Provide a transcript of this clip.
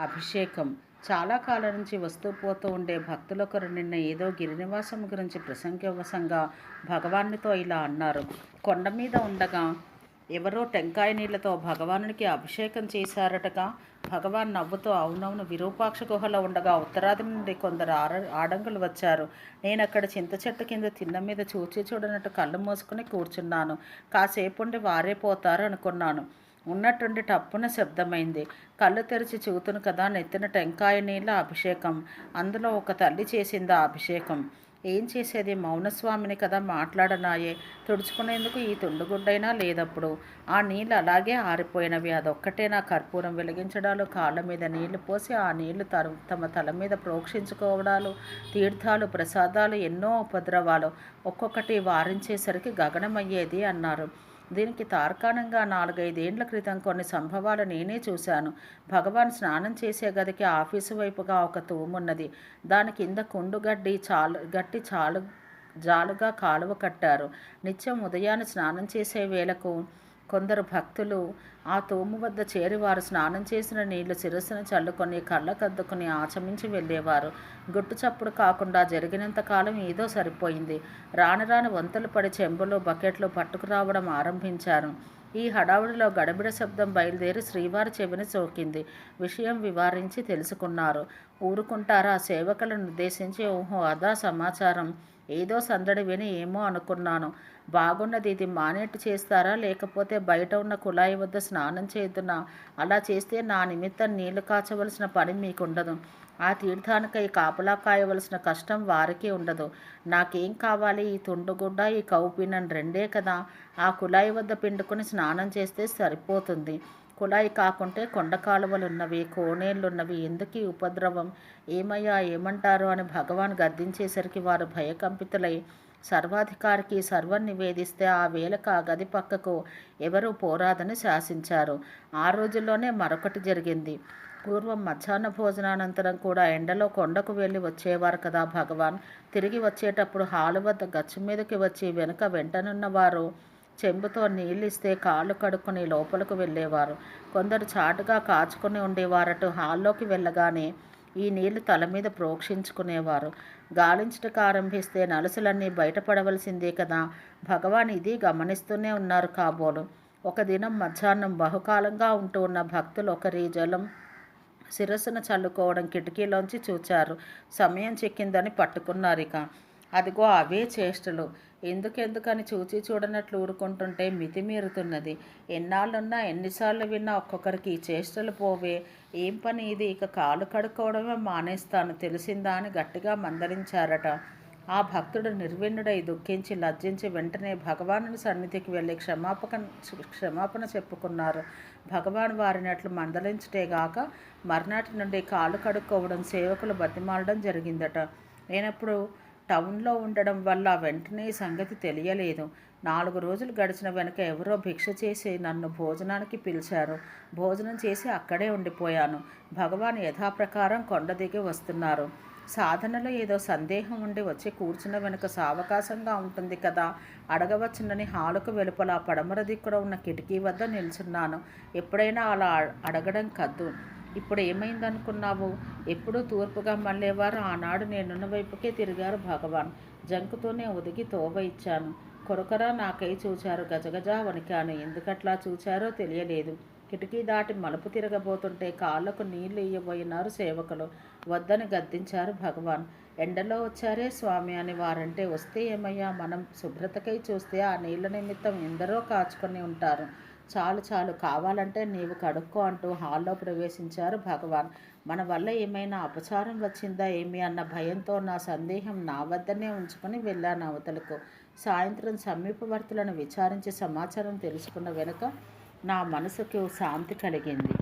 అభిషేకం. చాలా కాలం నుంచి వస్తూ పోతూ ఉండే భక్తులొకరు నిన్న ఏదో గిరినివాసం గురించి ప్రసంగవసంగా భగవానునితో ఇలా అన్నారు. కొండ మీద ఉండగా ఎవరో టెంకాయ నీళ్ళతో భగవానుడికి అభిషేకం చేశారటగా భగవాన్ నవ్వుతూ అవునవును విరూపాక్ష గుహలో ఉండగా ఉత్తరాది నుండి కొందరు ఆర ఆడంగులు వచ్చారు. నేను అక్కడ చింత చెట్టు కింద తిన్న మీద చూచి చూడనట్టు కళ్ళు మూసుకుని కూర్చున్నాను. కాసేపు ఉండి వారే పోతారు అనుకున్నాను. ఉన్నట్టుండి టప్పున శబ్దమైంది. కళ్ళు తెరిచి చూతును కదా నెత్తిన టెంకాయ నీళ్ళ అభిషేకం. అందులో ఒక తల్లి చేసింది ఆ అభిషేకం? ఏం చేసేది? మౌనస్వామిని కదా మాట్లాడనాయే. తుడుచుకునేందుకు ఈ తుండుగుడ్డైనా లేదప్పుడు. ఆ నీళ్ళు అలాగే ఆరిపోయినవి. అదొక్కటే నా కర్పూరం వెలిగించడాలు కాళ్ళ మీద నీళ్ళు పోసి ఆ నీళ్ళు తరు తమ తల మీద ప్రోక్షించుకోవడాలు తీర్థాలు ప్రసాదాలు ఎన్నో ఉపద్రవాలు. ఒక్కొక్కటి వారించేసరికి గగనమయ్యేది అన్నారు. దీనికి తార్కాణంగా నాలుగైదేండ్ల క్రితం కొన్ని సంభవాలు నేనే చూశాను. భగవాన్ స్నానం చేసే గదికి ఆఫీసు వైపుగా ఒక తూమున్నది. దాని కింద కుండు గడ్డి చాలు గట్టి చాలు జాలుగా కాలువ కట్టారు. నిత్యం ఉదయాన్నే స్నానం చేసే వేళకు కొందరు భక్తులు ఆ తూము వద్ద చేరి వారు స్నానం చేసిన నీళ్ళు శిరస్సును చల్లుకొని కళ్ళకద్దుకుని ఆచమించి వెళ్ళేవారు. గుట్టు చప్పుడు కాకుండా జరిగినంత కాలం ఏదో సరిపోయింది. రాను రాను వంతలు పడి చెంబులు బకెట్లు పట్టుకురావడం ఆరంభించారు. ఈ హడావుడిలో గడబిడ శబ్దం బయలుదేరి శ్రీవారి చెవిని సోకింది. విషయం వివారించి తెలుసుకున్నారు. ఊరుకుంటారా? సేవకులను ఉద్దేశించి ఓహో అదా సమాచారం. ఏదో సందడి విని ఏమో అనుకున్నాను. బాగున్నది ఇది మానేట్టు చేస్తారా? లేకపోతే బయట ఉన్న కుళాయి వద్ద స్నానం చేద్దునా? అలా చేస్తే నా నిమిత్తం నీళ్ళు కాచవలసిన పని మీకుండదు. ఆ తీర్థానికై కాపలా కాయవలసిన కష్టం వారికి ఉండదు. నాకేం కావాలి? ఈ తుండుగుడ్డ ఈ కౌపీనన్ రెండే కదా. ఆ కుళాయి వద్ద పిండుకొని స్నానం చేస్తే సరిపోతుంది. కుళాయి కాకుంటే కొండ కాలువలున్నవి కోనేళ్ళున్నవి. ఎందుకు ఈ ఉపద్రవం? ఏమయ్యా ఏమంటారు? అని భగవాన్ గద్దించేసరికి వారు భయకంపితులై సర్వాధికారికి సర్వం నివేదిస్తే ఆ వేళకు ఆ గది పక్కకు ఎవరూ పోరాదని శాసించారు. ఆ రోజుల్లోనే మరొకటి జరిగింది. పూర్వం మధ్యాహ్న భోజనానంతరం కూడా ఎండలో కొండకు వెళ్ళి వచ్చేవారు కదా భగవాన్. తిరిగి వచ్చేటప్పుడు హాలు వద్ద గచ్చు మీదకి వచ్చి వెనుక వెంటనున్న వారు చెంబుతో నీళ్ళిస్తే కాళ్ళు కడుక్కుని లోపలికి వెళ్ళేవారు. కొందరు చాటుగా కాచుకొని ఉండేవారట. హాల్లోకి వెళ్ళగానే ఈ నీళ్ళు తల మీద ప్రోక్షించుకునేవారు. గాలించటకు ఆరంభిస్తే నలుసులన్నీ బయటపడవలసిందే కదా. భగవాన్ ఇది గమనిస్తూనే ఉన్నారు కాబోలు. ఒక దినం మధ్యాహ్నం బహుకాలంగా ఉంటూ ఉన్న భక్తులు ఒకరి జలం శిరస్సున చల్లుకోవడం కిటికీలోంచి చూచారు. సమయం చెక్కిందని పట్టుకున్నారు ఇక అదిగో అవే చేష్టలు. ఎందుకెందుకని చూచి చూడనట్లు ఊరుకుంటుంటే మితిమీరుతున్నది. ఎన్నాళ్ళున్నా ఎన్నిసార్లు విన్నా ఒక్కొక్కరికి ఈ చేష్టలు పోవే. ఏం పని ఇది? ఇక కాలు కడుక్కోవడమే మానేస్తాను. తెలిసిందా అని గట్టిగా మందలించారట. ఆ భక్తుడు నిర్విణ్ణుడై దుఃఖించి లజ్జించి వెంటనే భగవానుని సన్నిధికి వెళ్ళి క్షమాపక క్షమాపణ చెప్పుకున్నారు. భగవాన్ వారినట్లు మందలించటేగాక మర్నాటి నుండి కాలు కడుక్కోవడం సేవకులు బతిమాలడం జరిగిందట. నేనప్పుడు టౌన్లో ఉండడం వల్ల వెంటనే సంగతి తెలియలేదు. నాలుగు రోజులు గడిచిన వెనుక ఎవరో భిక్ష చేసి నన్ను భోజనానికి పిలిచారు. భోజనం చేసి అక్కడే ఉండిపోయాను. భగవాన్ యథాప్రకారం కొండ దిగి వస్తున్నారు. సాధనలో ఏదో సందేహం ఉండి వచ్చి కూర్చున్న వెనుక సావకాశంగా ఉంటుంది కదా. అడగవచ్చునని హాలుకు వెలుపల పడమర దిక్కున ఉన్న కిటికీ వద్ద నిల్చున్నాను. ఎప్పుడైనా అలా అడగడం కద్దు. ఇప్పుడు ఏమైందనుకున్నావు? ఎప్పుడూ తూర్పుగా మళ్ళేవారు ఆనాడు నేనున్న వైపుకే తిరిగారు భగవాన్. జంకుతోనే ఒదిగి తోవ ఇచ్చాను. కొరకరా నాకై చూచారు. గజగజ వణికాను. ఎందుకట్లా చూచారో తెలియలేదు. కిటికీ దాటి మలుపు తిరగబోతుంటే కాళ్ళకు నీళ్ళు ఇయ్యబోయినారు సేవకులు. వద్దని గద్దించారు భగవాన్. ఎండలో వచ్చారే స్వామి అని వారంటే వస్తే ఏమయ్యా? మనం శుభ్రతకై చూస్తే ఆ నీళ్ళ నిమిత్తం ఎందరో కాచుకొని ఉంటారు. చాలు చాలు. కావాలంటే నీవు కడుక్కో అంటూ హాల్లో ప్రవేశించారు భగవాన్. మన వల్ల ఏమైనా అపచారం వచ్చిందా ఏమి అన్న భయంతో నా సందేహం నా వద్దనే ఉంచుకొని వెళ్ళాను అవతలకు. సాయంత్రం సమీపవర్తులను విచారించి సమాచారం తెలుసుకున్న వెనుక నా మనసుకు శాంతి కలిగింది.